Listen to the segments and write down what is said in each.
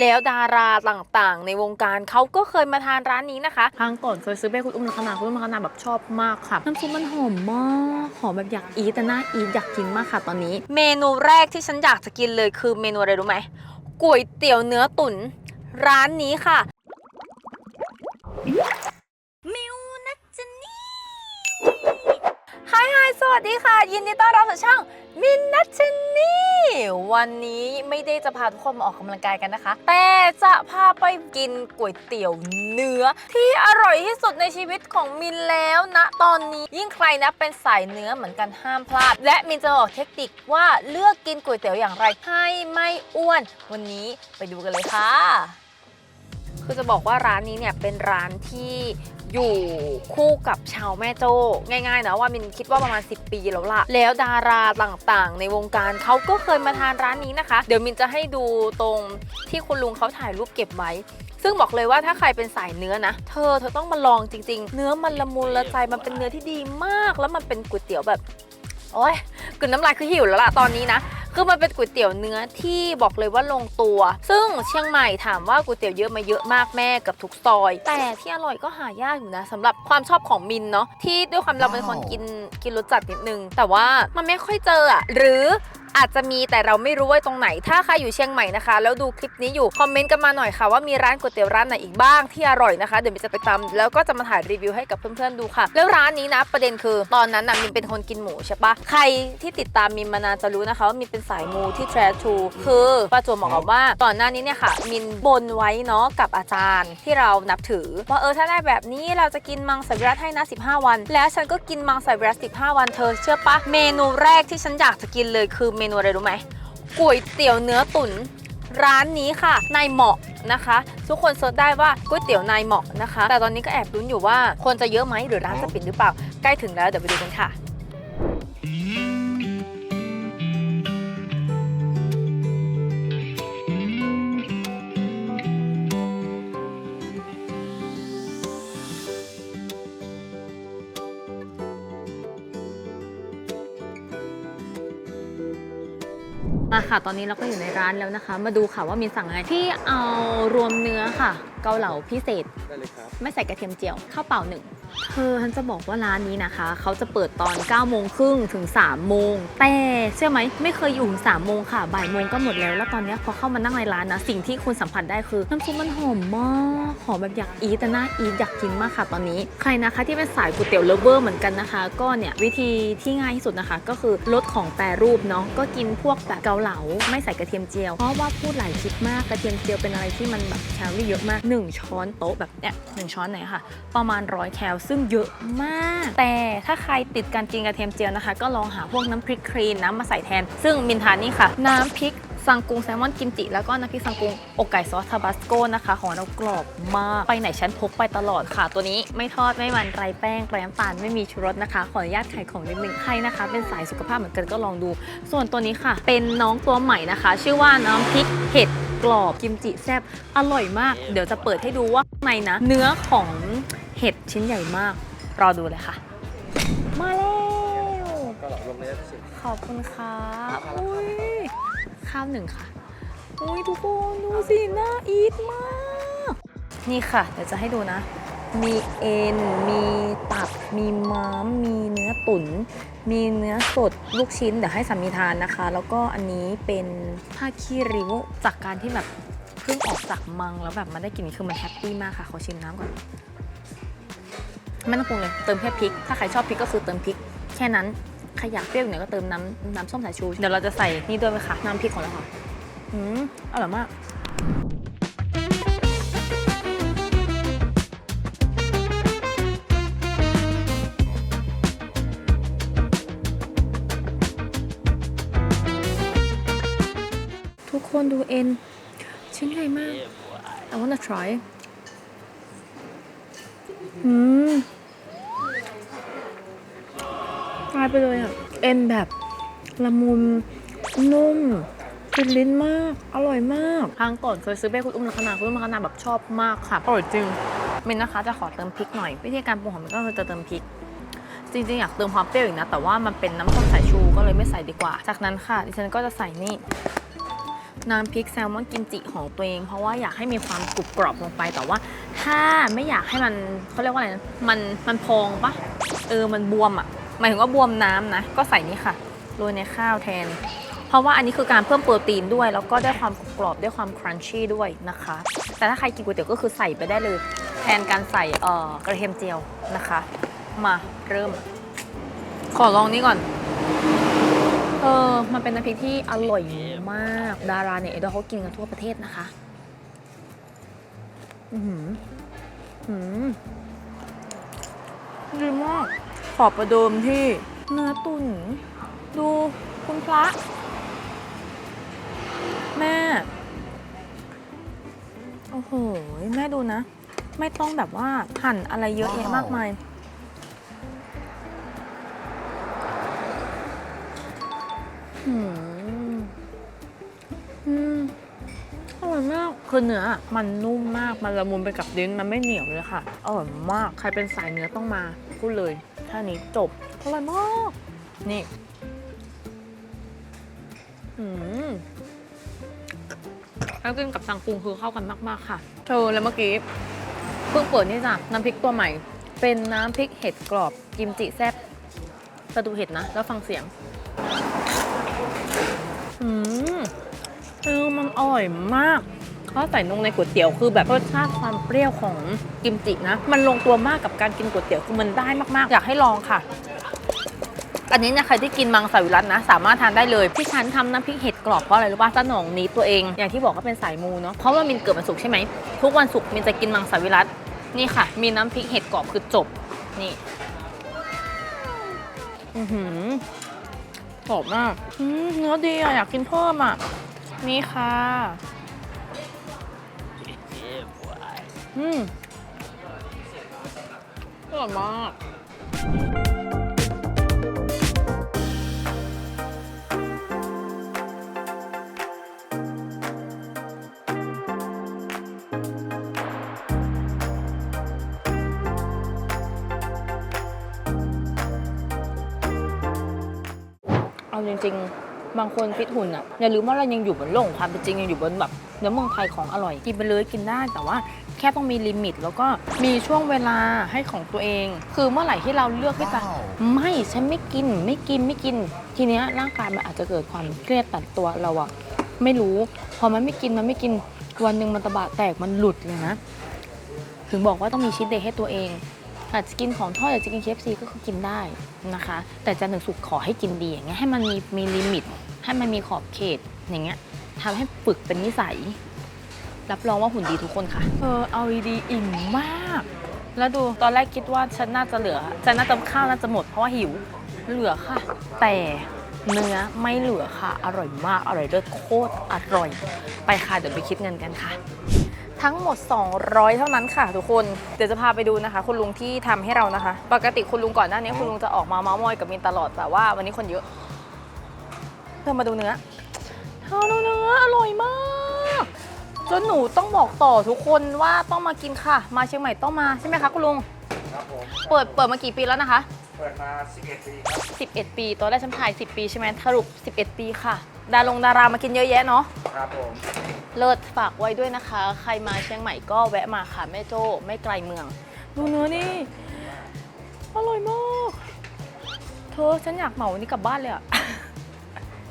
แล้วดาราต่างๆ ในวงการเขาก็เคยมาทานร้านนี้นะคะ ครั้งก่อนเคยซื้อไปให้คุณอุ้มลักษณะคุณอุ้มลักษณะแบบชอบมากค่ะ น้ำซุปมันหอมมากหอมแบบอยากอีทแต่น่าอีทอยากกินมากค่ะตอนนี้ เมนูแรกที่ฉันอยากจะกินเลยคือเมนูอะไรรู้ไหมก๋วยเตี๋ยวเนื้อตุ๋นร้านนี้ค่ะมิวนัจนี่ฮายฮายสวัสดีค่ะ ยินดีต้อนรับสู่ช่องมินนัชนี่ วันนี้ไม่ได้จะพาทุกคนมาออกกำลังกายกันนะคะ แต่จะพาไปกินก๋วยเตี๋ยวเนื้อ ที่อร่อยที่สุดในชีวิตของมินแล้วนะตอนนี้ ยิ่งใครนะเป็นสายเนื้อเหมือนกันห้ามพลาด และมินจะบอกเทคนิคว่าเลือกกินก๋วยเตี๋ยวอย่างไรให้ไม่อ้วน วันนี้ไปดูกันเลยค่ะ คือจะบอกว่าร้านนี้เนี่ยเป็นร้านที่อยู่คู่กับชาวแม่โจ้ง่ายๆนะว่ามินคิดว่าประมาณ 10 ปีแล้วล่ะ แล้วดาราต่างๆ ในวงการเขาก็เคยมาทานร้านนี้นะคะ เดี๋ยวมินจะให้ดูตรงที่คุณลุงเขาถ่ายรูปเก็บไว้ซึ่งบอกเลยว่าถ้าใครเป็นสายเนื้อนะ เธอเธอต้องมาลองจริง ๆ เนื้อมันละมุนละใจมันเป็นเนื้อที่ดีมาก แล้วมันเป็นก๋วยเตี๋ยวแบบโอ้ยกลืนน้ำลายคือหิวแล้วล่ะตอนนี้นะ คือมันเป็นก๋วยเตี๋ยวเนื้อที่บอกเลยว่าลงตัว ซึ่งเชียงใหม่ถามว่าก๋วยเตี๋ยวเยอะมาเยอะมากแม่กับทุกซอย แต่ที่อร่อยก็หายากอยู่นะสำหรับความชอบของมินเนาะที่ด้วยความเราเป็นคนกินกินรสจัดนิดนึง แต่ว่ามันไม่ค่อยเจออะหรืออาจจะมีแต่เราไม่รู้ว่าตรงไหน ถ้าใครอยู่เชียงใหม่นะคะ แล้วดูคลิปนี้อยู่ คอมเมนต์กันมาหน่อยค่ะว่ามีร้านก๋วยเตี๋ยวร้านไหนอีกบ้างที่อร่อยนะคะ เดี๋ยวมินจะไปตามแล้วก็จะมาถ่ายรีวิวให้กับเพื่อนๆดูค่ะ แล้วร้านนี้นะประเด็นคือ ตอนนั้นนะมินเป็นคนกินหมูใช่ปะใครที่ติดตามมินมานานจะรู้นะคะว่ามินเป็นสายมูที่แทรทูคือประจวบเหมาะกับว่าก่อนหน้านี้เนี่ยค่ะ มินบนไว้เนาะกับอาจารย์ที่เรานับถือว่าเออถ้าได้แบบนี้เราจะกินมังสวิรัตให้นะ15 วัน แล้วฉันก็กินมังสวิรัต15 วันเธอเชื่อปะเมนูแรกที่ฉันอยากจะกินเลยคือเมนูอะไรรู้ไหมก๋วยเตี๋ยวเนื้อตุ๋นร้านนี้ค่ะนายเหมาะนะคะ ทุกคนเซิร์ชได้ว่าก๋วยเตี๋ยวนายเหมาะนะคะ แต่ตอนนี้ก็แอบลุ้นอยู่ว่าคนจะเยอะไหมหรือร้านจะปิดหรือเปล่า ใกล้ถึงแล้วเดี๋ยวไปดูกันค่ะ มาค่ะ ตอนนี้เราก็อยู่ในร้านแล้วนะคะ มาดูค่ะว่ามีสั่งอะไรที่เอารวมเนื้อค่ะ เกาเหลาพิเศษ ได้เลยครับ ไม่ใส่กระเทียมเจียว ข้าวเปล่าหนึ่ง เธอฉันจะบอกว่าร้านนี้นะคะ เขาจะเปิดตอน9โมงครึ่งถึง3โมงแต่เชื่อไหมไม่เคยอยู่ถึง3โมงค่ะบ่ายโมงก็หมดแล้ว แล้วตอนนี้พอเข้ามานั่งในร้านนะสิ่งที่คุณสัมผัสได้คือน้ำซุปมันหอมมากหอมแบบอยากอีแต่น่าอีอยากกินมากค่ะตอนนี้ใครนะคะที่เป็นสายก๋วยเตี๋ยวเลเวอร์เหมือนกันนะคะ ก็เนี่ยวิธีที่ง่ายที่สุดนะคะ ก็คือลดของแปรรูปเนาะก็กินพวกแบบเกาเหลาไม่ใส่กระเทียมเจียวเพราะว่าพูดหลายคลิปมากกระเทียมเจียวเป็นอะไรที่มันแบบแคลอรี่เยอะมาก 1 ช้อนโต๊ะแบบเนี้ยหนึ่งช้อนไหนค่ะ ประมาณร้อยแคลซึ่งเยอะมาก แต่ถ้าใครติดการกินกระเทียมเจียวนะคะ ก็ลองหาพวกน้ำพริกครีนน้ำมาใส่แทน ซึ่งมินทานนี่ค่ะ น้ำพริกซังกุงแซลมอนกิมจิแล้วก็น้ำพริกซังกุงอกไก่ซอสทาบาสโกนะคะของเรากรอบมาก ไปไหนฉันพกไปตลอดค่ะ ตัวนี้ไม่ทอดไม่มันไรแป้งไรน้ำตาลไม่มีชูรสนะคะ ขออนุญาตขายของนิดนึงใครนะคะ เป็นสายสุขภาพเหมือนกันก็ลองดู ส่วนตัวนี้ค่ะ เป็นน้องตัวใหม่นะคะ ชื่อว่าน้ำพริกเห็ดกรอบกิมจิแซ่บอร่อยมาก เดี๋ยวจะเปิดให้ดูว่าในนะ เนื้อของ เห็ดชิ้นใหญ่มาก รอดูเลยค่ะ มาแล้วก็หลอกลงเลยสิขอบคุณค่ะอุ้ยข้าวหนึ่งค่ะอุ้ยทุกคนดูสิน่าอีทมาก นี่ค่ะ เดี๋ยวจะให้ดูนะ มีเอ็น มีตับ มีม้าม มีเนื้อตุ๋น มีเนื้อสดลูกชิ้น เดี๋ยวให้สามีทานนะคะ แล้วก็อันนี้เป็นผ้าขี้ริ้วจากการที่แบบเพิ่งออกจากมังแล้วแบบมาได้กลินคือมันแฮปปี้มากค่ะขอชิมน้ำก่อน ไม่ต้องปรุงเลยเติมแค่พริก ถ้าใครชอบพริกก็คือเติมพริก แค่นั้นใครอยากเปรี้ยวอีกหน่อยก็เติมน้ำน้ำส้มสายชู เดี๋ยวเราจะใส่นี่ด้วยไหมคะ น้ำพริกของเราค่ะ อืมอร่อยมากทุกคนดูเอ็น ชิ้นใหญ่มาก I wanna try อืมายไปเลยอะเอ็นแบบละมุนนุ่มติดลิ้นมาก อร่อยมาก ครั้งก่อนเคยซื้อไปให้คุณอุ้มลักษณะคุณอุ้มลักษณะแบบชอบมากค่ะ อร่อยจริง มินนะคะจะขอเติมพริกหน่อย วิธีการปรุงของมินก็คือจะเติมพริก จริงๆ อยากเติมความเปรี้ยวอีกนะ แต่ว่ามันเป็นน้ำส้มสายชูก็เลยไม่ใส่ดีกว่า จากนั้นค่ะ ดิฉันก็จะใส่นี่น้ำพริกแซลมอนกิมจิของตัวเอง เพราะว่าอยากให้มีความกรุบกรอบลงไป แต่ว่า ถ้าไม่อยากให้มันเขาเรียกว่าอะไรนะ มันมันพองปะเออ มันบวมอะ่ะ หมายถึงว่าบวมน้ำนะ ก็ใส่นี่ค่ะโรยในข้าวแทน เพราะว่าอันนี้คือการเพิ่มโปรตีนด้วย แล้วก็ได้ความกรอบได้ความครันชี่ด้วยนะคะ แต่ถ้าใครกินก๋วยเตี๋ยวก็คือใส่ไปได้เลย แทนการใส่เอ่อกระเทียมเจียวนะคะ มาเริ่ม ขอลองนี้ก่อนเออมันเป็นน้ำพริกที่อร่อยมาก ดาราเนี่ยไอดอลเขากินกันทั่วประเทศนะคะ อือหือหืมดีมาก ขอบประเดิมที่เนื้อตุนดูคุณพระ แม่ โอ้โห แม่ดูนะ ไม่ต้องแบบว่าหั่นอะไรเยอะแยะมากมาย อืม อืมอร่อยมากคือเนื้อมันนุ่มมาก มันละมุนไปกับลิ้นมันไม่เหนียวเลยค่ะ อร่อยมาก ใครเป็นสายเนื้อต้องมาพูดเลย แค่นี้จบอร่อยมาก นี่ อืมแล้วกินกับสังปรุงคือเข้ากันมาก ๆ ค่ะ เธอแล้วเมื่อกี้เพิ่งเปิดนี่จ้ะน้ำพริกตัวใหม่ เป็นน้ำพริกเห็ดกรอบกิมจิแซ่บสะดูเห็ดนะ แล้วฟังเสียง อืมเออมันอร่อยมาก เขาใส่ลงในก๋วยเตี๋ยวคือแบบรสชาติความเปรี้ยวของกิมจินะ มันลงตัวมากกับการกินก๋วยเตี๋ยวคือมันได้มากๆ อยากให้ลองค่ะอันนี้เนี่ยใครที่กินมังสวิรัตนะ สามารถทานได้เลยที่ฉันทำน้ำพริกเห็ดกรอบเพราะอะไรรู้ป่ะสนองนี้ตัวเองอย่างที่บอกก็เป็นสายมูเนาะเพราะว่ามินเกิดวันศุกร์ใช่ไหมทุกวันศุกร์มินจะกินมังสวิรัตนี่ค่ะ มีน้ำพริกเห็ดกรอบคือจบนี่อือหือกรอบมากเนื้อดีอะอยากกินเพิ่มอะนี่ค่ะ อืมอร่อยมากเอาจริงๆ บางคนฟิตหุ่นอะอย่าลืมว่าเรายังอยู่บนโลกของความเป็นจริงยังอยู่บนแบบ เนื้อเมืองไทยของอร่อยกินไปเลยกินได้แต่ว่าแค่ต้องมีลิมิต แล้วก็มีช่วงเวลาให้ของตัวเอง คือเมื่อไหร่ที่เราเลือกที่จะไม่ฉันไม่กินไม่กินไม่กิน ทีเนี้ยร่างกายมันอาจจะเกิดความเครียดตัดตัวเราอะไม่รู้ พอมันไม่กินมันไม่กินวันหนึ่งมันตะบะแตกมันหลุดเลยนะถึงบอกว่าต้องมีชิดเดย์ให้ตัวเองอาจจะกินของทอดอยากจะกิน KFC ก็คือกินได้นะคะ แต่จันทร์ถึงสุกร์ขอให้กินดีอย่างเงี้ยให้มันมีมีลิมิต ให้มันมีขอบเขตอย่างเงี้ย ทำให้ฝึกเป็นนิสัย รับรองว่าหุ่นดีทุกคนค่ะ เออเอาดีๆอิ่มมาก แล้วดูตอนแรกคิดว่าฉันน่าจะเหลือ ฉันน่าจะข้าวน่าจะหมดเพราะว่าหิว เหลือค่ะ แต่เนื้อไม่เหลือค่ะ อร่อยมาก อร่อยเลิศโคตรอร่อย ไปค่ะ เดี๋ยวไปคิดเงินกันค่ะ ทั้งหมด 200 เท่านั้นค่ะ ทุกคน เดี๋ยวจะพาไปดูนะคะ คุณลุงที่ทำให้เรานะคะ ปกติคุณลุงก่อนหน้านี้คุณลุงจะออกมาเมาส์มอยกับมินตลอด แต่ว่าวันนี้คนเยอะ เพื่อมาดูเนื้อ เธอดูเนื้ออร่อยมากจนหนูต้องบอกต่อทุกคนว่าต้องมากินค่ะ มาเชียงใหม่ต้องมาใช่ไหมคะคุณลุง ครับผมเปิดเปิดมากี่ปีแล้วนะคะ เปิดมา 11 ปีครับ11 ปี ตอนแรกฉันถ่าย 10 ปีใช่ไหมสรุป 11 ปีค่ะ ดารงดารามากินเยอะแยะเนาะ ครับผม เลิศฝากไว้ด้วยนะคะ ใครมาเชียงใหม่ก็แวะมาค่ะแม่โจ้ไม่ไกลเมืองดูเนื้อนี่ อร่อยมาก เธอฉันอยากเหมาวันนี้กลับบ้านเลยอะ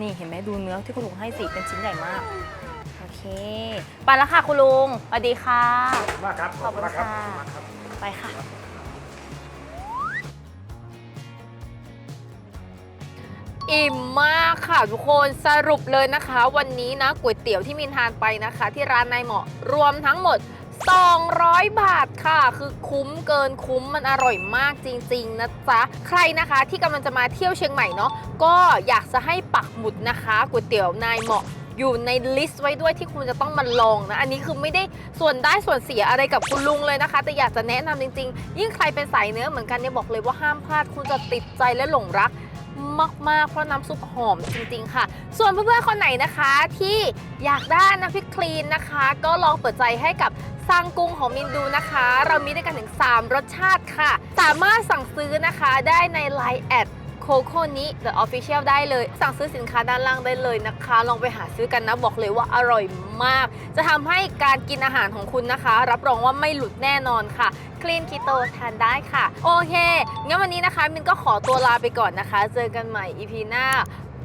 นี่เห็นไหมดูเนื้อที่คุณลุงให้สิเป็นชิ้นใหญ่มาก โอเค ไปแล้วค่ะคุณลุงสวัสดีค่ะ มากครับขอบคุณมากครับค่ะมากครับ ไปค่ะ อิ่มมากค่ะทุกคนสรุปเลยนะคะ วันนี้นะก๋วยเตี๋ยวที่มินทานไปนะคะ ที่ร้านนายเหมาะรวมทั้งหมด 200 บาทค่ะ คือคุ้มเกินคุ้มมันอร่อยมากจริง ๆ นะจ๊ะ ใครนะคะที่กำลังจะมาเที่ยวเชียงใหม่เนาะก็อยากจะให้ปักหมุดนะคะก๋วยเตี๋ยวนายเหมาะอยู่ในลิสต์ไว้ด้วยที่คุณจะต้องมาลองนะ อันนี้คือไม่ได้ส่วนได้ส่วนเสียอะไรกับคุณลุงเลยนะคะ แต่อยากจะแนะนำจริง ๆ ยิ่งใครเป็นสายเนื้อเหมือนกันเนี่ยบอกเลยว่าห้ามพลาดคุณจะติดใจและหลงรัก มากๆ เพราะน้ำซุปหอมจริงๆค่ะ ส่วนเพื่อนๆคนไหนนะคะที่อยากได้น้ำพริกคลีนนะคะ ก็ลองเปิดใจให้กับซางกุ้งของมินดูนะคะ เรามีด้วยกันถึง 3 รสชาติค่ะ สามารถสั่งซื้อนะคะได้ใน Line แอดโคโค่นิ The Official ได้เลย สั่งซื้อสินค้าด้านล่างได้เลยนะคะ ลองไปหาซื้อกันนะ บอกเลยว่าอร่อยมาก จะทำให้การกินอาหารของคุณนะคะ รับรองว่าไม่หลุดแน่นอนค่ะ คลีนคีโตทานได้ค่ะ โอเค งั้นวันนี้นะคะมินก็ขอตัวลาไปก่อนนะคะ เจอกันใหม่ EP หน้า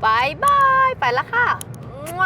บายบาย ไปแล้วค่ะมั่ว